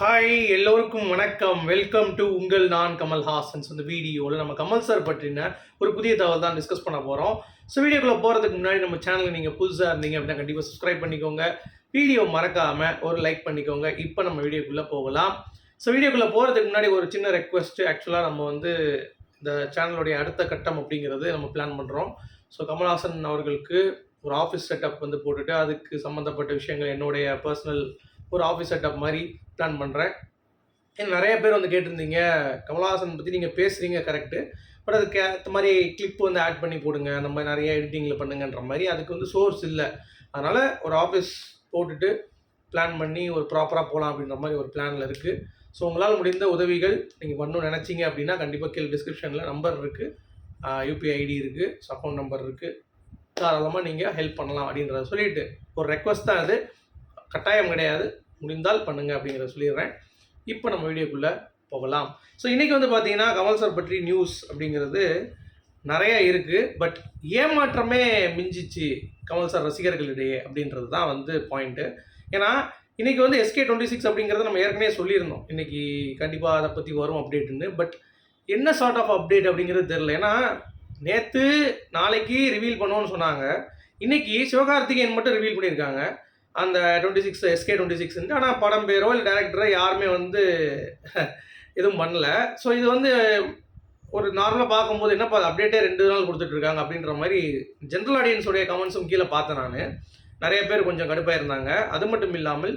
Hi எல்லோருக்கும் வணக்கம். Welcome to உங்கள் நான் கமல் ஹாசன்ஸ். இந்த வீடியோவில் நம்ம கமல் சார் பற்றின ஒரு புதிய தகவல் தான் டிஸ்கஸ் பண்ண போகிறோம் ஸோ வீடியோக்குள்ளே போகிறதுக்கு முன்னாடி நம்ம சேனலுக்கு நீங்கள் புதுசாக இருந்தீங்க அப்படின்னா கண்டிப்பாக சப்ஸ்கிரைப் பண்ணிக்கோங்க. வீடியோ மறக்காமல் ஒரு லைக் பண்ணிக்கோங்க. இப்போ நம்ம வீடியோக்குள்ளே போகலாம். ஸோ வீடியோக்குள்ளே போகிறதுக்கு முன்னாடி ஒரு சின்ன ரெக்வஸ்ட்டு ஆக்சுவலாக நம்ம வந்து இந்த சேனலுடைய அடுத்த கட்டம் அப்படிங்கிறது நம்ம பிளான் பண்ணுறோம் ஸோ கமல்ஹாசன் அவர்களுக்கு ஒரு ஆஃபீஸ் செட்டப் வந்து போட்டுட்டு அதுக்கு சம்மந்தப்பட்ட விஷயங்கள் என்னுடைய பர்சனல் ஒரு ஆஃபீஸ் செட்டப் மாதிரி பிளான் பண்ணுறேன் ஏன்னா நிறைய பேர் வந்து கேட்டிருந்தீங்க கமலஹாசன் பற்றி நீங்கள் பேசுகிறீங்க கரெக்டு பட் அதுக்கு ஏற்ற மாதிரி கிளிப் வந்து ஆட் பண்ணி போடுங்க அந்த மாதிரி நிறைய எடிட்டிங்கில் பண்ணுங்கன்ற மாதிரி அதுக்கு வந்து சோர்ஸ் இல்லை. அதனால் ஒரு ஆஃபீஸ் போட்டுட்டு பிளான் பண்ணி ஒரு ப்ராப்பராக போகலாம் அப்படின்ற மாதிரி ஒரு பிளானில் இருக்குது ஸோ உங்களால் முடிந்த உதவிகள் நீங்கள் பண்ணணும்னு நினச்சிங்க அப்படின்னா கண்டிப்பாக கீழே டிஸ்கிரிப்ஷனில் நம்பர் இருக்குது யூபிஐ ஐடி இருக்குது அக்கௌண்ட் நம்பர் இருக்குது தாராளமாக நீங்கள் ஹெல்ப் பண்ணலாம் அப்படின்றத சொல்லிட்டு ஒரு ரெக்வஸ்ட் தான் அது. கட்டாயம் கிடையாது. முடிந்தால் பண்ணுங்க அப்படிங்கிறத சொல்லிடுறேன். இப்போ நம்ம வீடியோக்குள்ளே போகலாம். ஸோ இன்றைக்கி வந்து பார்த்தீங்கன்னா கமல் சார் பற்றி நியூஸ் அப்படிங்கிறது நிறைய இருக்குது பட் ஏமாற்றமே மிஞ்சிச்சு கமல் சார் ரசிகர்களிடையே அப்படின்றது தான் வந்து பாயிண்ட்டு ஏன்னா இன்றைக்கி வந்து எஸ்கே டுவெண்ட்டி சிக்ஸ் அப்படிங்கிறத நம்ம ஏற்கனவே சொல்லியிருந்தோம். இன்றைக்கி கண்டிப்பாக அதை பற்றி வரும் அப்டேட்டுன்னு பட் என்ன சார்ட் ஆஃப் அப்டேட் அப்படிங்கிறது தெரில ஏன்னா நேற்று நாளைக்கு ரிவீல் பண்ணுவோன்னு சொன்னாங்க. இன்னைக்கு சிவகார்த்திகேயன் மட்டும் ரிவீல் பண்ணியிருக்காங்க. அந்த டுவெண்ட்டி சிக்ஸ் எஸ்கே டுவெண்ட்டி சிக்ஸ்ன்ட்டு ஆனால் படம் பேரோ இல்லை டேரக்டரோ யாருமே வந்து எதுவும் பண்ணல. ஸோ இது வந்து ஒரு நார்மலாக பார்க்கும்போது என்னப்பா அப்டேட்டே ரெண்டு நாள் கொடுத்துட்ருக்காங்க அப்படின்ற மாதிரி ஜென்ரல் ஆடியன்ஸோடைய கமெண்ட்ஸும் கீழே பார்த்தேன் நான். நிறைய பேர் கொஞ்சம் கடுப்பாக இருந்தாங்க. அது மட்டும் இல்லாமல்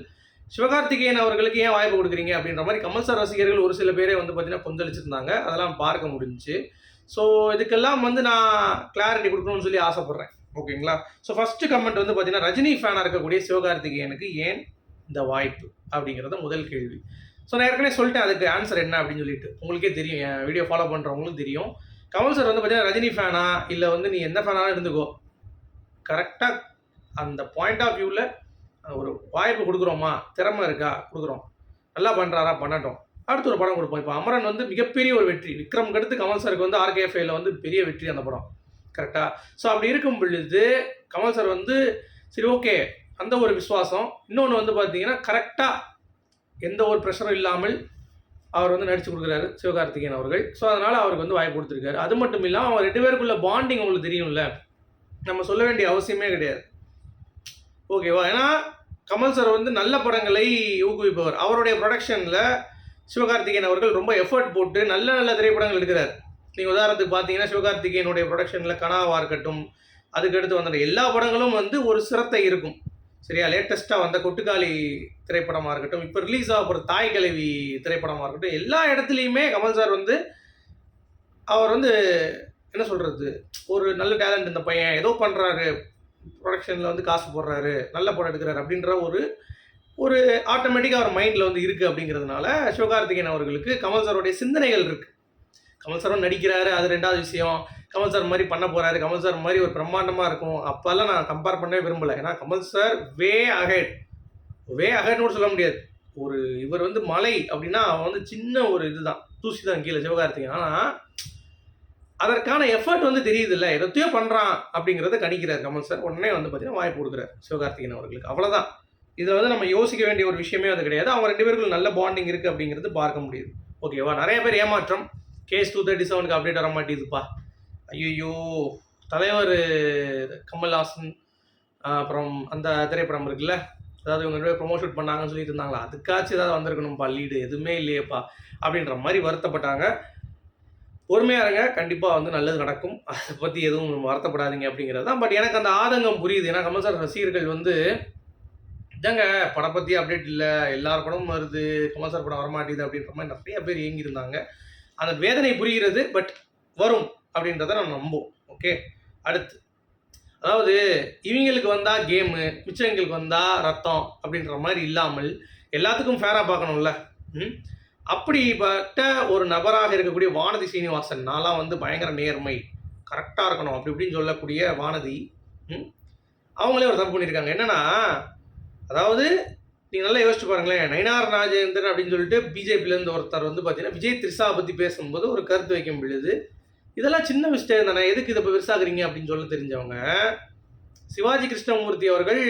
சிவகார்த்திகேயன் அவர்களுக்கு ஏன் வாய்ப்பு கொடுக்குறீங்க அப்படின்ற மாதிரி கமல் சார் ரசிகர்கள் ஒரு சில பேரே வந்து பார்த்தீங்கன்னா கொந்தளிச்சிருந்தாங்க. அதெல்லாம் பார்க்க முடிஞ்சுச்சு. ஸோ இதுக்கெல்லாம் வந்து நான் கிளாரிட்டி கொடுக்கணும்னு சொல்லி ஆசைப்பட்றேன். ஓகேங்களா? ஸோ ஃபஸ்ட்டு கமெண்ட் வந்து பார்த்தீங்கன்னா ரஜினி ஃபேனாக இருக்கக்கூடிய சிவகார்த்திகேயனுக்கு ஏன் இந்த வாய்ப்பு அப்படிங்கிறது முதல் கேள்வி. ஸோ நான் ஏற்கனவே சொல்லிட்டேன் அதுக்கு ஆன்சர் என்ன அப்படின்னு சொல்லிட்டு. உங்களுக்கே தெரியும் என் வீடியோ ஃபாலோ பண்ணுறவங்களும் தெரியும். கமல் சார் வந்து பார்த்தீங்கன்னா ரஜினி ஃபேனா இல்லை வந்து நீ எந்த ஃபேனாலும் இருந்துக்கோ. கரெக்டாக அந்த பாயிண்ட் ஆஃப் வியூவில் ஒரு வாய்ப்பு கொடுக்குறோமா? திறமை இருக்கா? கொடுக்குறோம். நல்லா பண்ணுறாரா பண்ணட்டும். அடுத்து ஒரு படம் கொடுப்போம். இப்போ அமரன் வந்து மிகப்பெரிய ஒரு வெற்றி. விக்ரம் அடுத்து கமல் சாருக்கு வந்து ஆர்கேஎஃப்ஐல வந்து பெரிய வெற்றி அந்த படம். கரெக்டாக ஸோ அப்படி இருக்கும் பொழுது கமல் சார் வந்து சரி ஓகே அந்த ஒரு விசுவாசம். இன்னொன்று வந்து பார்த்தீங்கன்னா கரெக்டாக எந்த ஒரு ப்ரெஷரும் இல்லாமல் அவர் வந்து நடிச்சு கொடுக்குறாரு சிவகார்த்திகேயன் அவர்கள். ஸோ அதனால் அவருக்கு வந்து வாய்ப்பு கொடுத்துருக்காரு. அது மட்டும் இல்லாமல் அவங்க ரெண்டு பேருக்குள்ள பாண்டிங் உங்களுக்கு தெரியும்ல? நம்ம சொல்ல வேண்டிய அவசியமே கிடையாது. ஓகேவா ஏன்னா கமல் சார் வந்து நல்ல படங்களை ஊக்குவிப்பவர். அவருடைய ப்ரொடக்ஷனில் சிவகார்த்திகேயன் அவர்கள் ரொம்ப எஃபர்ட் போட்டு நல்ல நல்ல திரைப்படங்கள் எடுக்கிறார். நீங்கள் உதாரணத்துக்கு பார்த்தீங்கன்னா சிவகார்த்திகேயனுடைய ப்ரொடக்ஷனில் கனாவாக இருக்கட்டும் அதுக்கடுத்து வந்த எல்லா படங்களும் வந்து ஒரு சிரத்தை இருக்கும். சரியா? லேட்டஸ்ட்டாக வந்த கொட்டுக்காளி திரைப்படமாக இருக்கட்டும் இப்போ ரிலீஸ் ஆக போகிற தாய் கிழவி திரைப்படமாக இருக்கட்டும் எல்லா இடத்துலையுமே கமல் சார் வந்து அவர் வந்து என்ன சொல்கிறது ஒரு நல்ல டேலண்ட் இந்த பையன். ஏதோ பண்ணுறாரு ப்ரொடக்ஷனில் வந்து காசு போடுறாரு. நல்ல படம் எடுக்கிறாரு அப்படின்ற ஒரு ஒரு ஆட்டோமேட்டிக்காக அவர் மைண்டில் வந்து இருக்குது அப்படிங்கிறதுனால சிவகார்த்திகேயன் அவர்களுக்கு கமல் சாருடைய சிந்தனைகள் இருக்குது கமல் சாரும் நடிக்கிறாரு அது ரெண்டாவது விஷயம். கமல் சார் மாதிரி பண்ண போகிறாரு கமல் சார் மாதிரி ஒரு பிரம்மாண்டமாக இருக்கும். அப்போல்லாம் நான் கம்பேர் பண்ணவே விரும்பலை. ஏன்னா Kamal sir way ahead way அஹெட்னு கூட சொல்ல முடியாது. ஒரு இவர் வந்து மலை அப்படின்னா அவன் வந்து சின்ன ஒரு இதுதான். தூசி தான் கீழே சிவகார்த்திகேயன். ஆனால் அதற்கான எஃபர்ட் வந்து தெரியுது இல்லை எதத்தையோ பண்ணுறான் அப்படிங்கிறத கணிக்கிறார் கமல் சார் உடனே வந்து பார்த்தீங்கன்னா வாய்ப்பு கொடுக்குறாரு சிவகார்த்திகேயன் அவர்களுக்கு. அவ்வளோதான் இதை வந்து நம்ம யோசிக்க வேண்டிய ஒரு விஷயமே அது கிடையாது. அவங்க ரெண்டு பேருக்குள்ள நல்ல பாண்டிங் இருக்குது அப்படிங்கிறது பார்க்க முடியுது. ஓகேவா நிறைய பேர் ஏமாற்றம். கேஸ் டூ தேர்ட்டி செவனுக்கு அப்டேட் வர மாட்டேதுப்பா ஐயோ தலைவர் கமல்ஹாசன் அப்புறம் அந்த திரைப்படம் இருக்குல்ல? அதாவது இவங்க ரெண்டு ப்ரொமோஷன் பண்ணாங்கன்னு சொல்லிட்டு இருந்தாங்களா? அதுக்காச்சும் ஏதாவது வந்திருக்கணும்ப்பா லீடு எதுவுமே இல்லையேப்பா அப்படின்ற மாதிரி வருத்தப்பட்டாங்க. பொறுமையாக இருங்க. கண்டிப்பாக வந்து நல்லது நடக்கும். அதை பற்றி எதுவும் வருத்தப்படாதீங்க அப்படிங்கிறது தான். பட் எனக்கு அந்த ஆதங்கம் புரியுது. ஏன்னா கமல் சார் ரசிகர்கள் வந்து இதாங்க படம் பற்றி அப்டேட் இல்லை. எல்லார் படமும் வருது. கமல் சார் படம் வரமாட்டேது அப்படின்ற மாதிரி நிறைய பேர் இயங்கியிருந்தாங்க அந்த வேதனை புரிகிறது பட் வரும் அப்படின்றத நம்ம நம்புவோம். ஓகே அடுத்து. அதாவது இவங்களுக்கு வந்தால் கேமு மிச்சவங்களுக்கு வந்தால் ரத்தம் அப்படின்ற மாதிரி இல்லாமல் எல்லாத்துக்கும் ஃபேராக பார்க்கணும்ல? ம்? அப்படிப்பட்ட ஒரு நபராக இருக்கக்கூடிய வானதி சீனிவாசன் நான்லாம் வந்து பயங்கர நேர்மை கரெக்டாக இருக்கணும் அப்படி இப்படின்னு சொல்லக்கூடிய வானதி ம்? அவங்களே ஒரு தப்பு பண்ணியிருக்காங்க. என்னன்னா அதாவது நீங்கள் நல்லா யோசிச்சு பாருங்களேன். நயனார் ராஜேந்திரன் அப்படின்னு சொல்லிட்டு பிஜேபியிலேருந்து ஒருத்தர் வந்து பார்த்தீங்கன்னா விஜய் திரிசா பற்றி பேசும்போது ஒரு கருத்து வைக்க முடியுது. இதெல்லாம் சின்ன விஷயம் தானே. எதுக்கு இதை இப்போ பெருசாகிறீங்க அப்படின்னு சொல்ல தெரிஞ்சவங்க சிவாஜி கிருஷ்ணமூர்த்தி அவர்கள்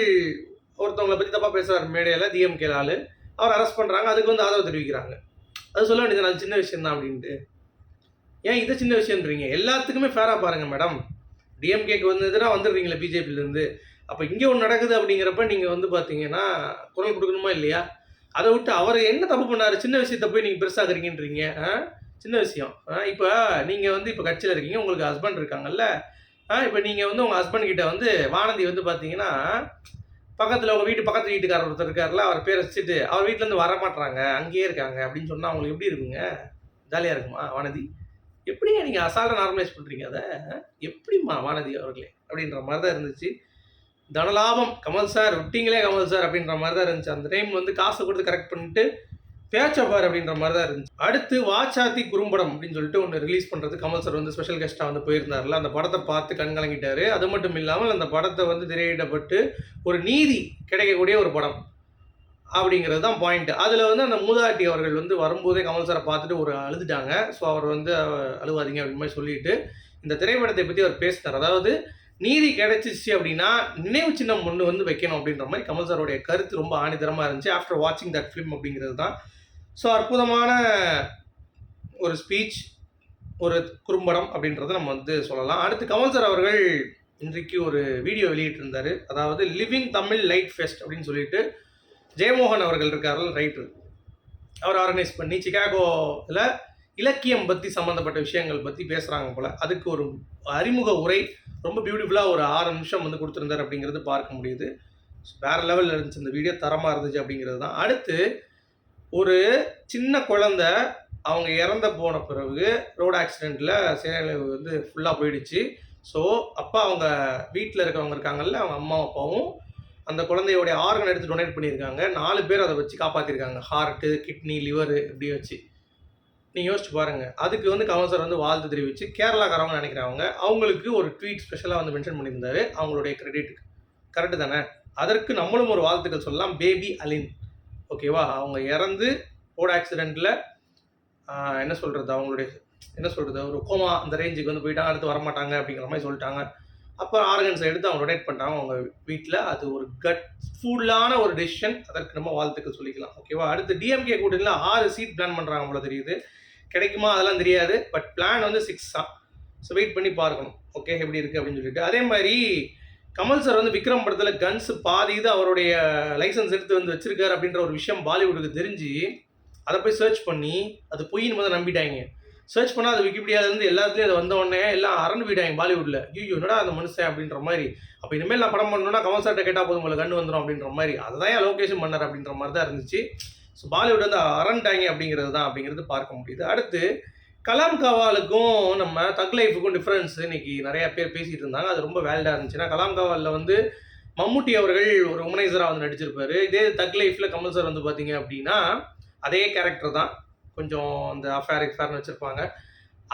ஒருத்தவங்களை பற்றி தப்பாக பேசுகிறார் மேடையில் டிஎம்கே ஆள். அவர் அரெஸ்ட் பண்ணுறாங்க அதுக்கு வந்து ஆதரவு தெரிவிக்கிறாங்க. அது சொல்ல வேண்டியது அது சின்ன விஷயம் தான் அப்படின்ட்டு. ஏன் இதை சின்ன விஷயம்ன்றீங்க? எல்லாத்துக்குமே ஃபேராக பாருங்கள் மேடம் டிஎம்கேக்கு வந்து எதிராக வந்துடுறீங்களே பிஜேபியிலேருந்து அப்போ இங்கே ஒன்று நடக்குது அப்படிங்கிறப்ப நீங்கள் வந்து பார்த்தீங்கன்னா குரல் கொடுக்கணுமா இல்லையா? அதை விட்டு அவர் என்ன தப்பு பண்ணாரு? சின்ன விஷயத்தை போய் நீங்கள் பெருசாகிறீங்கன்றீங்க ஆ? சின்ன விஷயம். இப்போ நீங்கள் வந்து இப்போ கட்சியில் இருக்கீங்க உங்களுக்கு ஹஸ்பண்ட் இருக்காங்கல்ல ஆ இப்போ நீங்கள் வந்து உங்கள் ஹஸ்பண்ட் கிட்ட வந்து வானதி வந்து பார்த்தீங்கன்னா பக்கத்தில் உங்கள் வீட்டு பக்கத்து வீட்டுக்காரர் ஒருத்தர் இருக்கார்ல அவர் பேர் வச்சுட்டு அவர் வீட்டிலேருந்து வரமாட்றாங்க அங்கேயே இருக்காங்க அப்படின்னு சொன்னால் அவங்களுக்கு எப்படி இருக்குங்க? ஜாலியாக இருக்குமா வானதி எப்படிங்க நீங்கள் அசால்ட்டாக நார்மலைஸ் பண்ணுறீங்க அதை? ஆ? எப்படிம்மா வானதி அவர்களே? அப்படின்ற மாதிரி தான் இருந்துச்சு. தனலாபம். கமல் சார் விட்டிங்களே கமல் சார் அப்படின்ற மாதிரி தான் இருந்துச்சு. அந்த டைம் வந்து காசை கொடுத்து கரெக்ட் பண்ணிட்டு பேச்சப்பார் அப்படின்ற மாதிரி தான் இருந்துச்சு. அடுத்து வாச்சாத்தி குறும்படம் அப்படின்னு சொல்லிட்டு ஒன்று ரிலீஸ் பண்ணுறது கமல் சார் வந்து ஸ்பெஷல் கெஸ்ட்டாக வந்து போயிருந்தார்ல அந்த படத்தை பார்த்து கண் கலங்கிட்டார். அது மட்டும் இல்லாமல் அந்த படத்தை வந்து திரையிடப்பட்டு ஒரு நீதி கிடைக்கக்கூடிய ஒரு படம் அப்படிங்கிறது தான் பாயிண்ட் அதில் வந்து அந்த மூதாட்டி அவர்கள் வந்து வரும்போதே கமல் சாரை பார்த்துட்டு ஒரு அழுதுட்டாங்க. ஸோ அவர் வந்து அழுவாதீங்க அப்படின்னு மாதிரி சொல்லிட்டு இந்த திரைப்படத்தை பற்றி அவர் பேசினார் அதாவது நீதி கிடைச்சிச்சு அப்படின்னா நினைவு சின்னம் ஒன்று வந்து வைக்கணும் அப்படின்ற மாதிரி கமல் சாருடைய கருத்து ரொம்ப ஆணிதரமாக இருந்துச்சு ஆஃப்டர் வாட்சிங் தட் ஃபிலிம் அப்படிங்கிறது தான். ஸோ அற்புதமான ஒரு ஸ்பீச் ஒரு குறும்படம் அப்படின்றத நம்ம வந்து சொல்லலாம். அடுத்து கமல் சார் அவர்கள் இன்றைக்கு ஒரு வீடியோ வெளியிட்டிருந்தார். அதாவது லிவிங் தமிழ் லைட் ஃபெஸ்ட் அப்படின்னு சொல்லிட்டு ஜெயமோகன் அவர்கள் இருக்கார்கள் ரைட்டர் அவர் ஆர்கனைஸ் பண்ணி சிகாகோவில் இலக்கியம் பற்றி சம்மந்தப்பட்ட விஷயங்கள் பற்றி பேசுகிறாங்க போல். அதுக்கு ஒரு அறிமுக உரை ரொம்ப பியூட்டிஃபுல்லாக ஒரு ஆறு நிமிஷம் வந்து கொடுத்துருந்தார் அப்படிங்கிறது பார்க்க முடியுது. வேறு லெவலில் இருந்துச்சு. இந்த வீடியோ தரமாக இருந்துச்சு அப்படிங்கிறது தான். அடுத்து ஒரு சின்ன குழந்த அவங்க இறந்த போன பிறகு ரோடு ஆக்சிடெண்ட்டில் செயலிழவு வந்து ஃபுல்லாக போயிடுச்சு. ஸோ அப்பா அவங்க வீட்டில் இருக்கவங்க இருக்காங்கல்ல அவங்க அம்மா அப்பாவும் அந்த குழந்தையோடைய ஆர்கன் எடுத்து டொனேட் பண்ணியிருக்காங்க. நாலு பேர் அதை வச்சு காப்பாற்றிருக்காங்க ஹார்ட்டு கிட்னி லிவர் இப்படி வச்சு. நீங்கள் யோசிச்சு பாருங்கள் அதுக்கு வந்து கமல் சார் வந்து வாழ்த்து தெரிவித்து கேரளாக்காரவங்க நினைக்கிறவங்க அவங்களுக்கு ஒரு ட்வீட் ஸ்பெஷலாக வந்து மென்ஷன் பண்ணியிருந்தாரு அவங்களுடைய கிரெடிட்டுக்கு கரெக்டு தானே? அதற்கு நம்மளும் ஒரு வாழ்த்துக்கள் சொல்லலாம். பேபி அலின் ஓகேவா அவங்க இறந்து ரோட் ஆக்சிடெண்ட்டில் என்ன சொல்கிறது அவங்களுடைய என்ன சொல்கிறது ஒரு கோமா அந்த ரேஞ்சுக்கு வந்து போயிட்டாங்க அடுத்து வரமாட்டாங்க அப்படிங்கிற மாதிரி சொல்லிட்டாங்க. அப்போ ஆர்கன்ஸை எடுத்து அவங்க டொனேட் பண்ணிட்டாங்க. அவங்க வீட்டில் அது ஒரு கட் ஃபுல்லான ஒரு டெசிஷன் அதற்கு நம்ம வாழ்த்துக்கள் சொல்லிக்கலாம். ஓகேவா அடுத்து டிஎம்கே கூட்டணியில் ஆறு சீட் பிளான் பண்ணுறாங்க போல தெரியுது. கிடைக்குமா அதெல்லாம் தெரியாது பட் பிளான் வந்து சிக்ஸ் தான். ஸோ வெயிட் பண்ணி பார்க்கணும். ஓகே எப்படி இருக்குது அப்படின்னு சொல்லிட்டு. அதே மாதிரி கமல் சார் வந்து விக்ரம் படத்தில் கன்ஸ் பாதி இது அவருடைய uh, லைசன்ஸ் எடுத்து வந்து வச்சுருக்காரு அப்படின்ற ஒரு விஷயம் பாலிவுட்டுக்கு தெரிஞ்சு அதை போய் சர்ச் பண்ணி அது பொய்ன்னு முதல்ல நம்பிட்டாங்க. சர்ச் பண்ணால் அது விக்கிபீடியாவிலேருந்து எல்லாத்துலேயும் அது வந்த உடனே எல்லாம் அரண்டு போயிட்டாங்க பாலிவுட்டில் ஐயோ என்னடா அந்த மனுஷன் அப்படின்ற மாதிரி. அப்போ இனிமேல் நான் படம் பண்ணணும்னா கமல் சார்கிட்ட கேட்டால் போதும் உங்களை கண்டு வந்துடும் அப்படின்ற மாதிரி. அதை தான் ஏன் பண்ணார் அப்படின்ற மாதிரி தான் இருந்துச்சு. ஸோ பாலிவுட் வந்து அரண்டாங்க அப்படிங்கிறது தான் அப்படிங்கிறது பார்க்க முடியுது. அடுத்து கலாம் கவாலுக்கும் நம்ம தக் லைஃபுக்கும் டிஃப்ரென்ஸ் இன்னைக்கு நிறைய பேர் பேசிட்டு இருந்தாங்க. அது ரொம்ப வேல்டாக இருந்துச்சுன்னா கலாம் கவாலில் வந்து மம்முட்டி அவர்கள் ஒரு உமனைசராக வந்து நடிச்சிருப்பாரு. இதே தக் லைஃப்பில் கமல் சார் வந்து பார்த்தீங்க அப்படின்னா அதே கேரக்டர் தான். கொஞ்சம் அந்த அஃபேர் எக்ஃபேர்னு வச்சுருப்பாங்க.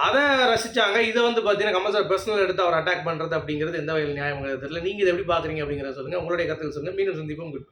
அதை ரசிச்சாங்க. இதை வந்து பார்த்தீங்கன்னா கமல் சார் பர்சனல் எடுத்து அவர் அட்டாக் பண்ணுறது அப்படிங்கிறது எந்த வகையில் நியாயம் தெரியல. நீங்கள் இதை எப்படி பார்க்குறீங்க அப்படிங்கிறத சொல்லுங்கள் உங்களுடைய கருத்துக்கள் சொல்லுங்கள் மீண்டும் சந்திப்போம். குட்